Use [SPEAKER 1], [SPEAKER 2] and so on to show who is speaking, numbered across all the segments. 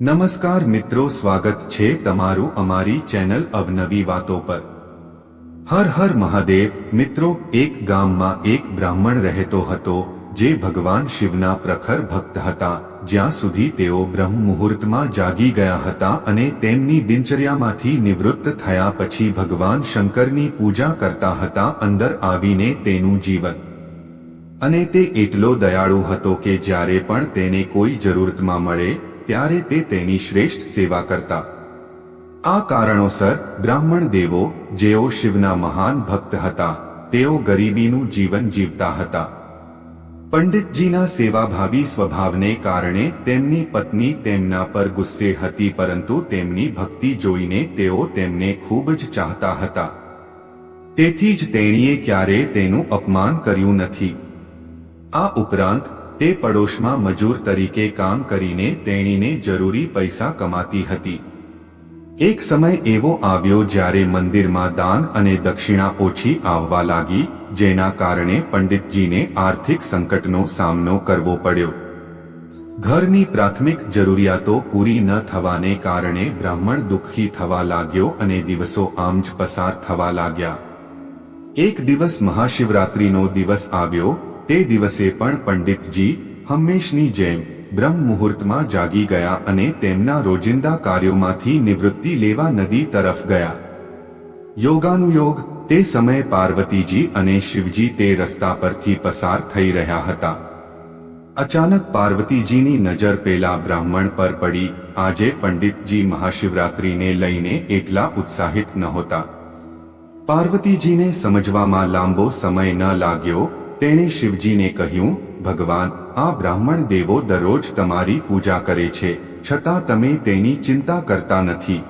[SPEAKER 1] નમસ્કાર મિત્રો, સ્વાગત છે તમારું અમારી ચેનલ અવનવી વાતો પર. હર હર મહાદેવ, મિત્રો, એક ગામમાં એક બ્રાહ્મણ રહેતો હતો, જે ભગવાન શિવના પ્રખર ભક્ત હતા, જ્યાં સુધી તેઓ બ્રહ્મ મુહૂર્તમાં જાગી ગયા હતા અને તેમની દિનચર્યામાંથી નિવૃત્ત થયા પછી ભગવાન શંકરની પૂજા કરતા હતા, અંદર આવીને તેનું જીવન. અને તે એટલો દયાળુ હતો કે જ્યારે પણ તેને કોઈ જરૂરતમાં મળે ત્યારે તે તેની શ્રેષ્ઠ સેવા કરતા. આ કારણોસર બ્રાહ્મણ દેવો, જેઓ શિવના મહાન ભક્ત હતા, તેઓ ગરીબીનું જીવન જીવતા હતા. પંડિતજીના સેવાભાવી સ્વભાવને કારણે તેમની પત્ની તેમના પર ગુસ્સે હતી પરંતુ તેમની ભક્તિ જોઈને તેઓ તેમને ખૂબ જ ચાહતા હતા. તેથી જ તેણીએ ક્યારેય તેનું અપમાન કર્યું નથી. આ ઉપરાંત તે પડોશમાં મજૂર તરીકે કામ કરીને તેણીને જરૂરી પૈસા કમાતી હતી. એક સમય એવો આવ્યો જ્યારે મંદિરમાં દાન અને દક્ષિણા ઓછી આવવા લાગી, જેના કારણે પંડિતજીને આર્થિક સંકટનો સામનો કરવો પડ્યો. ઘરની પ્રાથમિક જરૂરિયાતો પૂરી ન થવાને કારણે બ્રાહ્મણ દુઃખી થવા લાગ્યો અને દિવસો આમ જ પસાર થવા લાગ્યા. એક દિવસ મહાશિવરાત્રિનો દિવસ આવ્યો તે દિવસે પણ પંડિતજી હંમેશની જેમ બ્રહ્મ મુહૂર્તમાં જાગી ગયા અને તેમના રોજિંદા કાર્યોમાંથી નિવૃત્તિ લેવા નદી તરફ ગયા. યોગાનુયોગ તે સમયે પાર્વતીજી અને શિવજી તે રસ્તા પરથી પસાર થઈ રહ્યા હતા. અચાનક પાર્વતીજીની નજર પેલા બ્રાહ્મણ પર પડી. આજે પંડિતજી મહાશિવરાત્રિને લઈને એટલા ઉત્સાહિત નહોતા. પાર્વતીજીને સમજવામાં લાંબો સમય ન લાગ્યો તેણે શિવજીને કહ્યું, ભગવાન, આ બ્રાહ્મણ દેવો દરરોજ તમારી પૂજા કરે છે, છતાં તમે તેની ચિંતા કરતા નથી.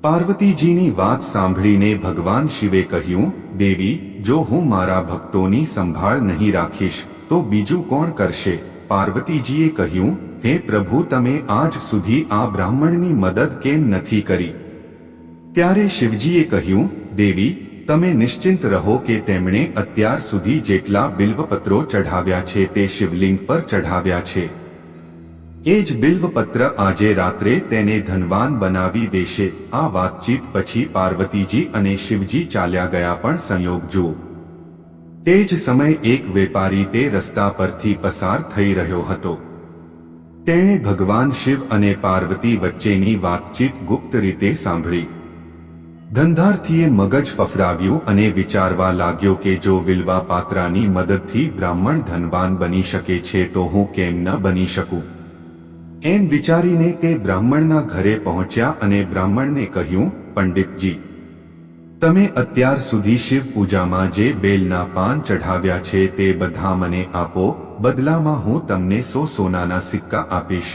[SPEAKER 1] પાર્વતીજીની વાત સાંભળીને ભગવાન શિવે કહ્યું, દેવી, જો હું મારા ભક્તોની સંભાળ નહીં રાખીશ, તો બીજું કોણ કરશે? પાર્વતીજીએ કહ્યું, હે પ્રભુ, તમે આજ સુધી આ બ્રાહ્મણની મદદ કેમ નથી કરી? ત્યારે શિવજીએ કહ્યું, દેવી તમે નિશ્ચિંત રહો કે તેમણે અત્યાર સુધી જેટલા બિલ્વપત્રો ચઢાવ્યા છે તે શિવલિંગ પર ચઢાવ્યા છે. એ જ બિલ્વપત્ર આજે રાત્રે તેને ધનવાન બનાવી દેશે. આ વાતચીત પછી પાર્વતીજી અને શિવજી ચાલ્યા ગયા પણ સંયોગ જુઓ. તે જ સમયે એક વેપારી તે રસ્તા પરથી પસાર થઈ રહ્યો હતો. તેણે ભગવાન શિવ અને પાર્વતી વચ્ચેની વાતચીત ગુપ્ત રીતે સાંભળી. ધંધાર્થીએ મગજ ફફડાવ્યું અને વિચારવા લાગ્યો કે જો વિલવા પાત્રાની મદદથી બ્રાહ્મણ ધનવાન બની શકે છે તો હું કેમ ન બની શકું? એમ વિચારીને તે બ્રાહ્મણના ઘરે પહોંચ્યા અને બ્રાહ્મણને કહ્યું, પંડિતજી, તમે અત્યાર સુધી શિવ પૂજામાં જે બેલના પાન ચઢાવ્યા છે તે બધા મને આપો, બદલામાં હું તમને સો સોનાના સિક્કા આપીશ.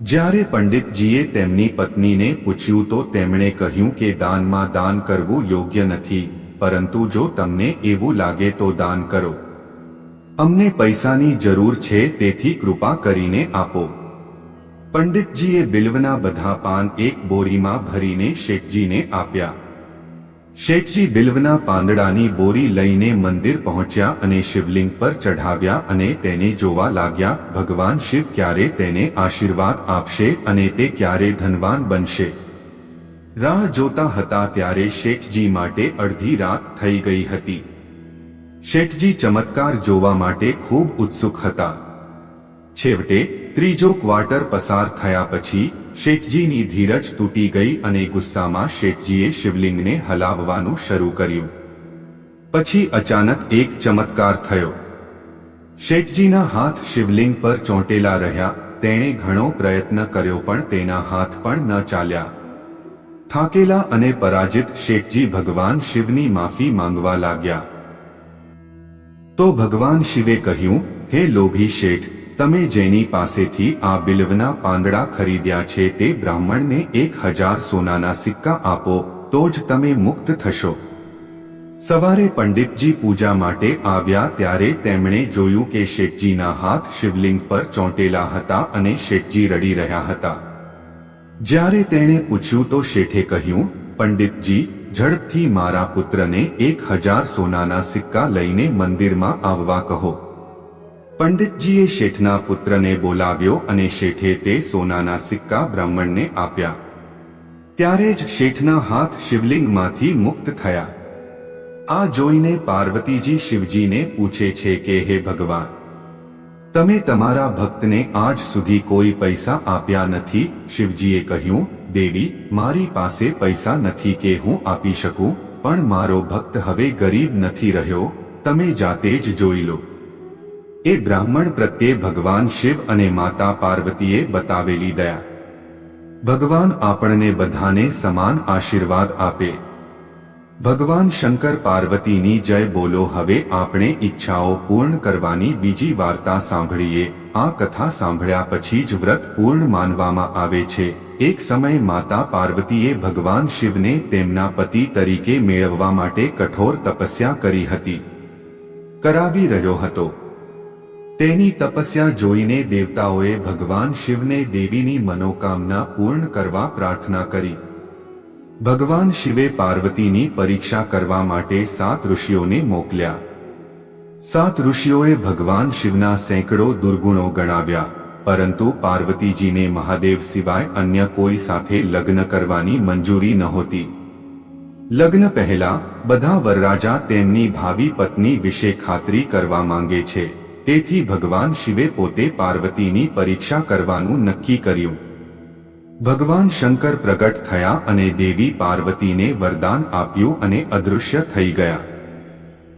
[SPEAKER 1] જ્યારે પંડિતજીએ તેમની પત્નીને પૂછ્યું તો તેમણે કહ્યું કે દાનમાં દાન કરવું યોગ્ય નથી, પરંતુ જો તમને એવું લાગે તો દાન કરો. અમને પૈસાની જરૂર છે તેથી કૃપા કરીને આપો. પંડિતજીએ બિલ્વના બધા પાન એક બોરીમાં ભરીને શેઠજીને આપ્યા. શેઠજી બિલ્વના પાંદડાની બોરી લઈને મંદિર પહોંચ્યા અને શિવલિંગ પર ચઢાવ્યા અને તેને જોવા લાગ્યા, ભગવાન શિવ ક્યારે તેને આશીર્વાદ આપશે અને તે ક્યારે ધનવાન બનશે? રાહ જોતા હતા ત્યારે શેઠજી માટે અડધી રાત થઈ ગઈ હતી. શેઠજી ચમત્કાર જોવા માટે ખૂબ ઉત્સુક હતા. છેવટે ત્રીજો ક્વાર્ટર પસાર થયા પછી શેઠજીની ધીરજ તૂટી ગઈ અને ગુસ્સામાં શેઠજીએ શિવલિંગને હલાવવાનું શરૂ કર્યું. પછી અચાનક એક ચમત્કાર થયો. શેઠજીના હાથ શિવલિંગ પર ચોંટેલા રહ્યા, તેણે ઘણો પ્રયત્ન કર્યો પણ તેના હાથ પણ ન ચાલ્યા. થાકેલા અને પરાજિત શેઠજી ભગવાન શિવની માફી માંગવા લાગ્યા. તો ભગવાન શિવે કહ્યું, હે લોભી શેઠ તમે જેની પાસેથી આ બિલ્વના પાંદડા ખરીદ્યા છે તે બ્રાહ્મણને એક હજાર સોનાના સિક્કા આપો, તો જ તમે મુક્ત થશો. સવારે પંડિતજી પૂજા માટે આવ્યા ત્યારે તેમણે જોયું કે શેઠજીના હાથ શિવલિંગ પર ચોંટેલા હતા અને શેઠજી રડી રહ્યા હતા. જ્યારે તેણે પૂછ્યું તો શેઠે કહ્યું, પંડિતજી, ઝડપથી મારા પુત્રને એક હજાર સોનાના સિક્કા લઈને મંદિરમાં આવવા કહો. પંડિતજીએ શેઠના પુત્રને બોલાવ્યો અને શેઠે તે સોનાના સિક્કા બ્રાહ્મણને આપ્યા. ત્યારે જ શેઠના હાથ શિવલિંગમાંથી મુક્ત થયા. આ જોઈને પાર્વતીજી શિવજીને પૂછે છે કે, હે ભગવાન, તમે તમારા ભક્તને આજ સુધી કોઈ પૈસા આપ્યા નથી? શિવજીએ કહ્યું, દેવી, મારી પાસે પૈસા નથી કે હું આપી શકું, પણ મારો ભક્ત હવે ગરીબ નથી રહ્યો, તમે જાતે જ જોઈ લો. એ બ્રાહ્મણ પ્રત્યે ભગવાન શિવ અને માતા પાર્વતીએ બતાવેલી દયા. ભગવાન આપણને બધાને સમાન આશીર્વાદ આપે. ભગવાન શંકર પાર્વતીની જય બોલો, હવે આપણે ઈચ્છાઓ પૂર્ણ કરવાની બીજી વાર્તા સાંભળીએ. આ કથા સાંભળ્યા પછી જ વ્રત પૂર્ણ માનવામાં આવે છે. એક સમય માતા પાર્વતીએ ભગવાન શિવને તેમના પતિ તરીકે મેળવવા માટે કઠોર તપસ્યા કરી હતી. કરાવી રહ્યો હતો. તેની તપસ્યા જોઈને દેવતાઓએ ભગવાન શિવને દેવીની મનોકામના પૂર્ણ કરવા પ્રાર્થના કરી. ભગવાન શિવે પાર્વતીની પરીક્ષા કરવા માટે સાત ઋષિઓને મોકલ્યા. સાત ઋષિઓએ ભગવાન શિવના સેંકડો દુર્ગુણો ગણાવ્યા, પરંતુ પાર્વતીજીને મહાદેવ સિવાય અન્ય કોઈ સાથે લગ્ન કરવાની મંજૂરી નહોતી. લગ્ન પહેલા બધા વરરાજા તેમની ભાવિ પત્ની વિશે ખાતરી કરવા માંગે છે. તેથી ભગવાન શિવે પોતે પાર્વતીની પરીક્ષા કરવાનું નક્કી કર્યું. ભગવાન શંકર પ્રગટ થયા અને દેવી પાર્વતીને વરદાન આપ્યું અને અદૃશ્ય થઈ ગયા.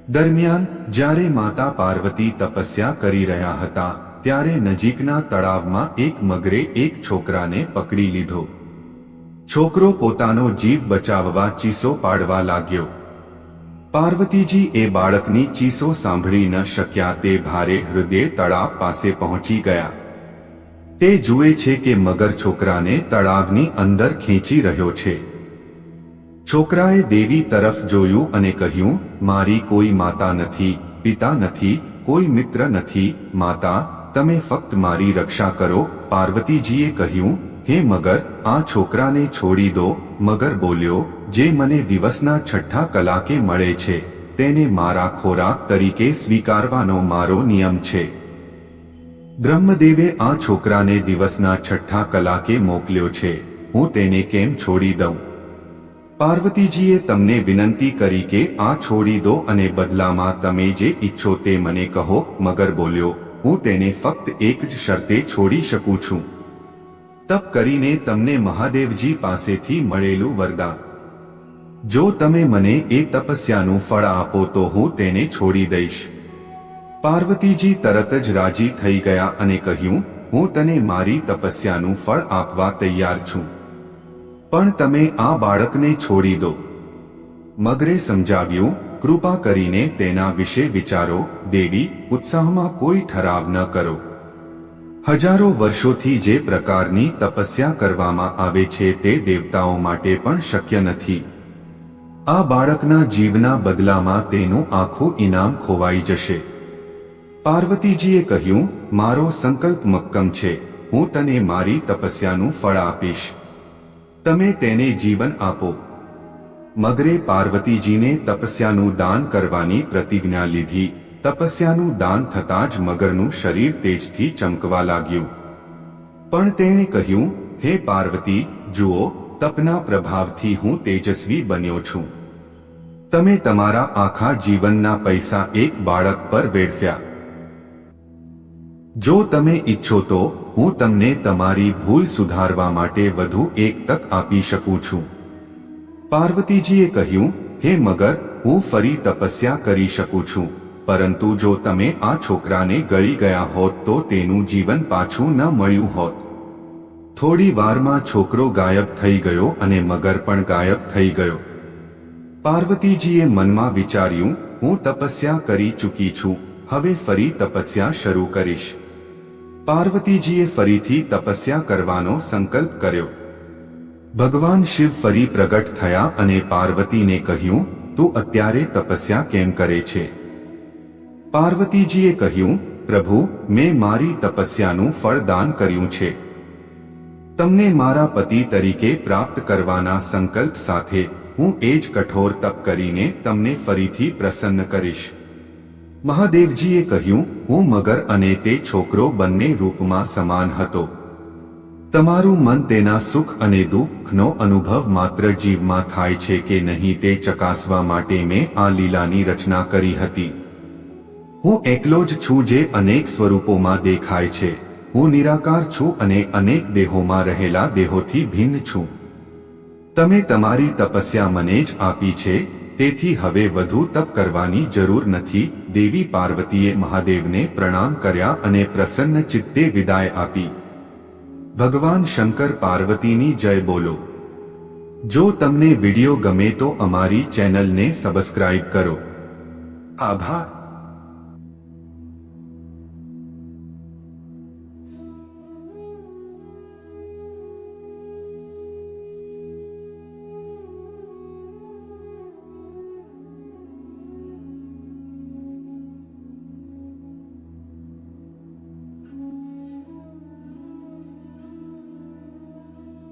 [SPEAKER 1] દરમિયાન, જ્યારે માતા પાર્વતી તપસ્યા કરી રહ્યા હતા, ત્યારે નજીકના તળાવમાં એક મગરે એક છોકરાને પકડી લીધો. છોકરો પોતાનો જીવ બચાવવા ચીસો પાડવા લાગ્યો. પાર્વતીજી એ બાળકની ચીસો સાંભળી ન શક્યા તે ભારે હૃદય તળાવ પાસે પહોંચી ગયા. તે જુએ છે કે મગર છોકરાને તળાવની અંદર ખેંચી રહ્યો છે. છોકરાએ દેવી તરફ જોયું અને કહ્યું, મારી કોઈ માતા નથી, પિતા નથી, કોઈ મિત્ર નથી, માતા, તમે ફક્ત મારી રક્ષા કરો. પાર્વતીજીએ કહ્યું, હે મગર, આ છોકરાને છોડી દો. મગર બોલ્યો જે મને દિવસના છઠ્ઠા કલાકે મળે છે, તેને મારા ખોરાક તરીકે સ્વીકારવાનો મારો નિયમ છે. બ્રહ્મદેવે આ છોકરાને દિવસના છઠ્ઠા કલાકે મોકલ્યો છે, હું તેને કેમ છોડી દઉં? પાર્વતીજીએ તમને વિનંતી કરી કે આ છોડી દો અને બદલામાં તમે જે ઈચ્છો તે મને કહો, મગર બોલ્યો, હું તેને ફક્ત એક જ શરતે છોડી શકું છું. તપ કરીને તમને મહાદેવજી પાસેથી મળેલું વરદાન. જો તમે મને એ તપસ્યાનું ફળ આપો તો હું તેને છોડી દઈશ. પાર્વતીજી તરત જ રાજી થઈ ગયા અને કહ્યું, હું તને મારી તપસ્યાનું ફળ આપવા તૈયાર છું. પણ તમે આ બાળકને છોડી દો. મગરે સમજાવ્યું, કૃપા કરીને તેના વિશે વિચારો, દેવી, ઉત્સાહમાં કોઈ ઠરાવ ન કરો. હજારો વર્ષોથી જે પ્રકારની તપસ્યા કરવામાં આવે છે તે દેવતાઓ માટે પણ શક્ય નથી. આ બાળકના જીવના બદલામાં તેનું આખું ઇનામ ખોવાઈ જશે. પાર્વતીજીએ કહ્યું, મારો સંકલ્પ મક્કમ છે. હું તને મારી તપસ્યાનું ફળ આપીશ. તમે તેને જીવન આપો. મગરે પાર્વતીજીને તપસ્યાનું દાન કરવાની પ્રતિજ્ઞા લીધી. તપસ્યાનું દાન થતાં જ મગરનું શરીર તેજથી ચમકવા લાગ્યું. પણ તેણે કહ્યું, હે પાર્વતી, જુઓ તપના પ્રભાવથી હું તેજસ્વી બન્યો છું. તમે તમારા આખા જીવનના પૈસા એક બાળક પર વેડફ્યા. જો તમે ઈચ્છો તો, હું તમને તમારી ભૂલ સુધારવા માટે વધુ એક તક આપી શકું છું. પાર્વતીજીએ કહ્યું, હે મગર, હું ફરી તપસ્યા કરી શકું છું. પરંતુ જો તમે આ છોકરાને ગળી ગયા હોત તો તેનું જીવન પાછું ન મળ્યું હોત. થોડી વારમાં છોકરો ગાયબ થઈ ગયો અને મગર પણ ગાયબ થઈ ગયો. પાર્વતીજીએ મનમાં વિચાર્યું, હું તપસ્યા કરી ચૂકી છું, હવે ફરી તપસ્યા શરૂ કરીશ. પાર્વતીજીએ ફરીથી તપસ્યા કરવાનો સંકલ્પ કર્યો. ભગવાન શિવ ફરી પ્રગટ થયા અને પાર્વતીને કહ્યું, તું અત્યારે તપસ્યા કેમ કરે છે? પાર્વતીજીએ કહ્યું, પ્રભુ, મેં મારી તપસ્યાનું ફળદાન કર્યું છે. તમને મારા પતિ તરીકે પ્રાપ્ત કરવાના સંકલ્પ સાથે હું એ જ કઠોર તપ કરીને તમને ફરીથી પ્રસન્ન કરીશ. મહાદેવજીએ કહ્યું, હું મગર અને તે છોકરો બંને રૂપમાં સમાન હતો. તમારું મન તેના સુખ અને દુઃખનો અનુભવ માત્ર જીવમાં થાય છે કે નહીં તે ચકાસવા માટે મેં આ લીલાની રચના કરી હતી. હું એકલો જ છું જે અનેક સ્વરૂપોમાં દેખાય છે. હું નિરાકાર છું અને અનેક દેહોમાં રહેલા દેહોથી ભિન્ન છું. તમે તમારી તપસ્યા મને જ આપી છે, તેથી હવે વધુ તપ કરવાની જરૂર નથી. દેવી પાર્વતીએ મહાદેવને પ્રણામ કર્યા અને પ્રસન્ન ચિત્તે વિદાય આપી. ભગવાન શંકર પાર્વતીની જય બોલો. જો તમને વિડિયો ગમે તો અમારી ચેનલને સબસ્ક્રાઇબ કરો. આભાર.